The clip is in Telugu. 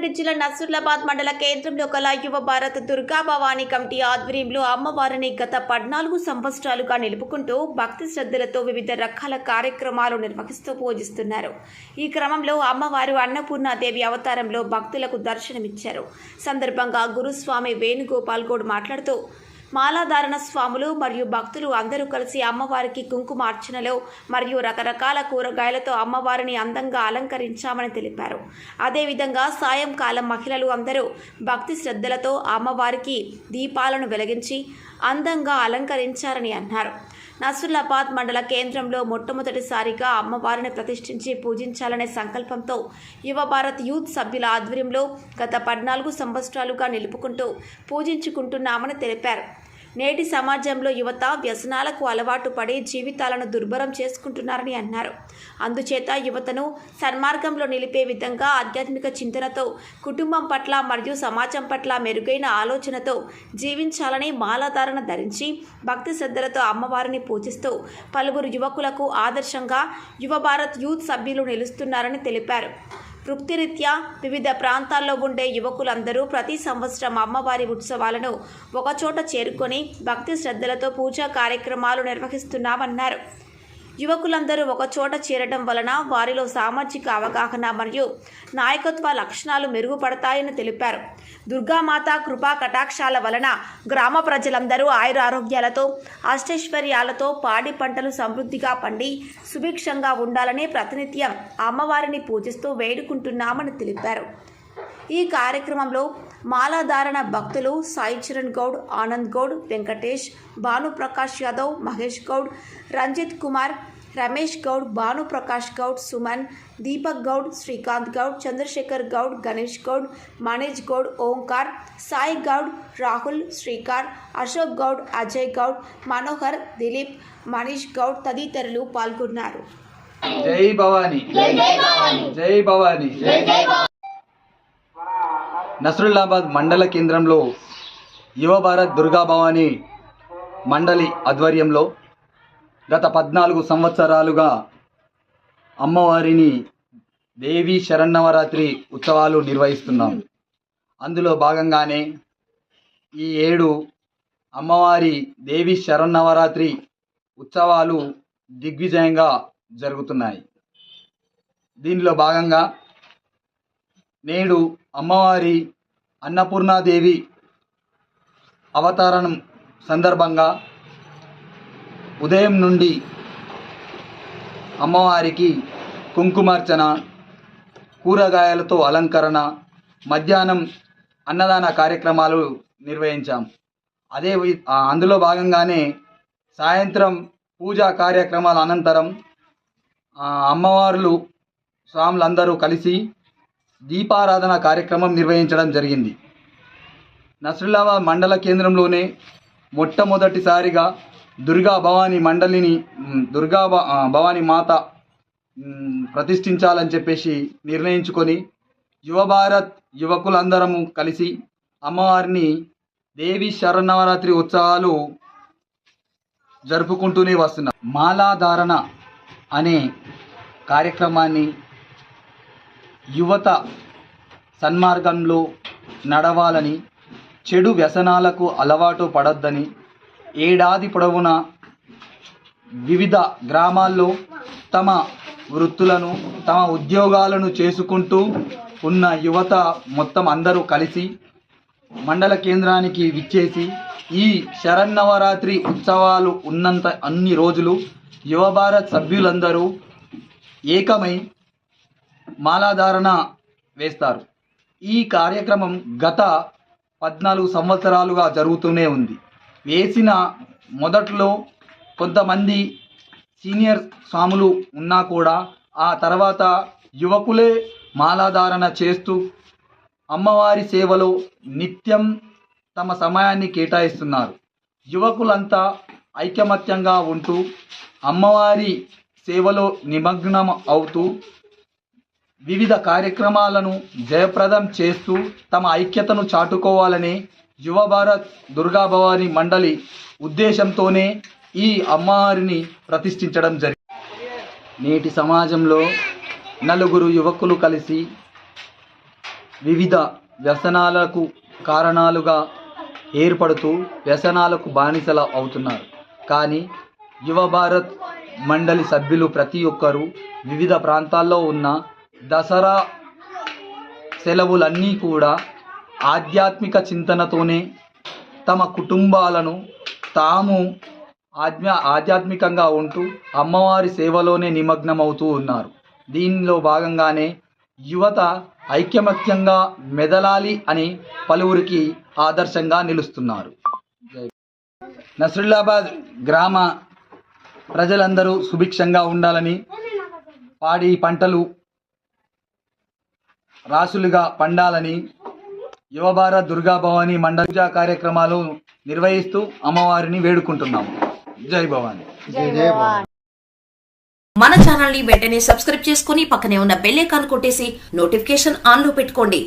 రంగారెడ్డి జిల్లా నసరులాబాద్ మండల కేంద్రంలో గల యువ భారత్ దుర్గా భవానీ కమిటీ ఆధ్వర్యంలో అమ్మవారిని గత పద్నాలుగు సంవత్సరాలుగా నిలుపుకుంటూ భక్తి శ్రద్ధలతో వివిధ రకాల కార్యక్రమాలు నిర్వహిస్తూ పూజిస్తున్నారు. ఈ క్రమంలో అమ్మవారు అన్నపూర్ణాదేవి అవతారంలో భక్తులకు దర్శనమిచ్చారు. సందర్భంగా గురుస్వామి వేణుగోపాల్ గౌడ్ మాట్లాడుతూ మాలాధారణ స్వాములు మరియు భక్తులు అందరూ కలిసి అమ్మవారికి కుంకుమార్చనలో మరియు రకరకాల కూరగాయలతో అమ్మవారిని అందంగా అలంకరించామని తెలిపారు. అదేవిధంగా సాయంకాలం మహిళలు అందరూ భక్తి శ్రద్ధలతో అమ్మవారికి దీపాలను వెలిగించి అందంగా అలంకరించారని అన్నారు. నసుల్లాబాద్ మండల కేంద్రంలో మొట్టమొదటిసారిగా అమ్మవారిని ప్రతిష్ఠించి పూజించాలనే సంకల్పంతో యువ భారత్ యూత్ సభ్యుల ఆధ్వర్యంలో గత పద్నాలుగు సంవత్సరాలుగా నిలుపుకుంటూ పూజించుకుంటున్నామని తెలిపారు. నేటి సమాజంలో యువత వ్యసనాలకు అలవాటు పడి జీవితాలను దుర్భరం చేసుకుంటున్నారని అన్నారు. అందుచేత యువతను సన్మార్గంలో నిలిపే విధంగా ఆధ్యాత్మిక చింతనతో కుటుంబం పట్ల మరియు సమాజం పట్ల మెరుగైన ఆలోచనతో జీవించాలని మాలాధారణ ధరించి భక్తి శ్రద్ధలతో అమ్మవారిని పూజిస్తూ పలువురు యువకులకు ఆదర్శంగా యువ భారత్ యూత్ సభ్యులు నిలుస్తున్నారని తెలిపారు. వృత్తిరీత్యా వివిధ ప్రాంతాల్లో ఉండే యువకులందరూ ప్రతి సంవత్సరం అమ్మవారి ఉత్సవాలను ఒకచోట చేరుకొని భక్తి శ్రద్ధలతో పూజా కార్యక్రమాలు నిర్వహిస్తున్నామన్నారు. యువకులందరూ ఒకచోట చేరడం వలన వారిలో సామాజిక అవగాహన మరియు నాయకత్వ లక్షణాలు మెరుగుపడతాయని తెలిపారు. దుర్గామాత కృపా కటాక్షాల వలన గ్రామ ప్రజలందరూ ఆయుర ఆరోగ్యాలతో అష్టైశ్వర్యాలతో పాడి పంటలు సమృద్ధిగా పండి సుభిక్షంగా ఉండాలని ప్రతినిత్యం అమ్మవారిని పూజిస్తూ వేడుకుంటున్నామని తెలిపారు. ఈ కార్యక్రమంలో మాలాధారణ భక్తులు సాయి చరణ్ గౌడ్ ఆనంద్ గౌడ్ వెంకటేష్ భానుప్రకాష్ యాదవ్ మహేష్ గౌడ్ రంజిత్ కుమార్ రమేష్ గౌడ్ భానుప్రకాష్ గౌడ్ సుమన్ దీపక్ గౌడ్ శ్రీకాంత్ గౌడ్ చంద్రశేఖర్ గౌడ్ గణేష్ గౌడ్ మనీష్ గౌడ్ ఓంకార్ సాయి గౌడ్ రాహుల్ శ్రీకార్ అశోక్ గౌడ్ అజయ్ గౌడ్ మనోహర్ దిలీప్ మనీష్ గౌడ్ తదితరులు పాల్గొన్నారు. జై భవాని. జై భవాని. నసరుల్లాబాద్ మండల కేంద్రంలో యువ భారత్ దుర్గాభవాని మండలి ఆధ్వర్యంలో గత పద్నాలుగు సంవత్సరాలుగా అమ్మవారిని దేవి శరన్నవరాత్రి ఉత్సవాలు నిర్వహిస్తున్నాం. అందులో భాగంగానే ఈ ఏడు అమ్మవారి దేవి శరన్నవరాత్రి ఉత్సవాలు దిగ్విజయంగా జరుగుతున్నాయి. దీనిలో భాగంగా నేడు అమ్మవారి అన్నపూర్ణాదేవి అవతారణం సందర్భంగా ఉదయం నుండి అమ్మవారికి కుంకుమార్చన కూరగాయలతో అలంకరణ మధ్యాహ్నం అన్నదాన కార్యక్రమాలు నిర్వహించాం. అదే వి- అందులో భాగంగానే సాయంత్రం పూజా కార్యక్రమాల అనంతరం అమ్మవార్లు స్వాములందరూ కలిసి దీపారాధన కార్యక్రమం నిర్వహించడం జరిగింది. నసరుల్లాబాద్ మండల కేంద్రంలోనే మొట్టమొదటిసారిగా దుర్గా భవానీ మండలిని దుర్గా భవాని భవానీ మాత ప్రతిష్ఠించాలని చెప్పేసి నిర్ణయించుకొని యువభారత్ యువకులందరము కలిసి అమ్మవారిని దేవి శరన్నవరాత్రి ఉత్సవాలు జరుపుకుంటూనే వస్తున్నారు మాలాధారణ అనే కార్యక్రమాన్ని యువత సన్మార్గంలో నడవాలని చెడు వ్యసనాలకు అలవాటు పడొద్దని ఏడాది పొడవునా వివిధ గ్రామాల్లో తమ వృత్తులను తమ ఉద్యోగాలను చేసుకుంటూ ఉన్న యువత మొత్తం అందరూ కలిసి మండల కేంద్రానికి విచ్చేసి ఈ శరన్నవరాత్రి ఉత్సవాలు ఉన్నంత అన్ని రోజులు యువ భారత్ సభ్యులందరూ ఏకమై మాలాధారణ వేస్తారు. ఈ కార్యక్రమం గత పద్నాలుగు సంవత్సరాలుగా జరుగుతూనే ఉంది. వేసిన మొదట్లో కొంతమంది సీనియర్ స్వాములు ఉన్నా కూడా ఆ తర్వాత యువకులే మాలాధారణ చేస్తూ అమ్మవారి సేవలో నిత్యం తమ సమయాన్ని కేటాయిస్తున్నారు. యువకులంతా ఐకమత్యంగా ఉంటూ అమ్మవారి సేవలో నిమగ్నం అవుతూ వివిధ కార్యక్రమాలను జయప్రదం చేస్తూ తమ ఐక్యతను చాటుకోవాలనే యువ భారత్ మండలి ఉద్దేశంతోనే ఈ అమ్మవారిని ప్రతిష్ఠించడం జరిగింది. నేటి సమాజంలో నలుగురు యువకులు కలిసి వివిధ వ్యసనాలకు కారణాలుగా ఏర్పడుతూ వ్యసనాలకు బానిసల అవుతున్నారు. కానీ యువ భారత్ మండలి సభ్యులు ప్రతి ఒక్కరూ వివిధ ప్రాంతాల్లో ఉన్న దసరా సెలవులన్నీ కూడా ఆధ్యాత్మిక చింతనతోనే తమ కుటుంబాలను తాము ఆధ్యా ఆధ్యాత్మికంగా ఉంటూ అమ్మవారి సేవలోనే నిమగ్నమవుతూ ఉన్నారు. దీనిలో భాగంగానే యువత ఐక్యమత్యంగా మెదలాలి అని పలువురికి ఆదర్శంగా నిలుస్తున్నారు. నసరుల్లాబాద్ గ్రామ ప్రజలందరూ సుభిక్షంగా ఉండాలని పాడి పంటలు రాసులుగా పండాలని యువభారత్ దుర్గా భవాని మండల పూజా కార్యక్రమాలు నిర్వహిస్తూ అమ్మవారిని వేడుకుంటున్నాము జై భవాని. మన ఛానల్ని వెంటనే సబ్స్క్రైబ్ చేసుకుని పక్కనే ఉన్న బెల్ ఐకాన్ కొట్టేసి నోటిఫికేషన్ ఆన్లో పెట్టుకోండి.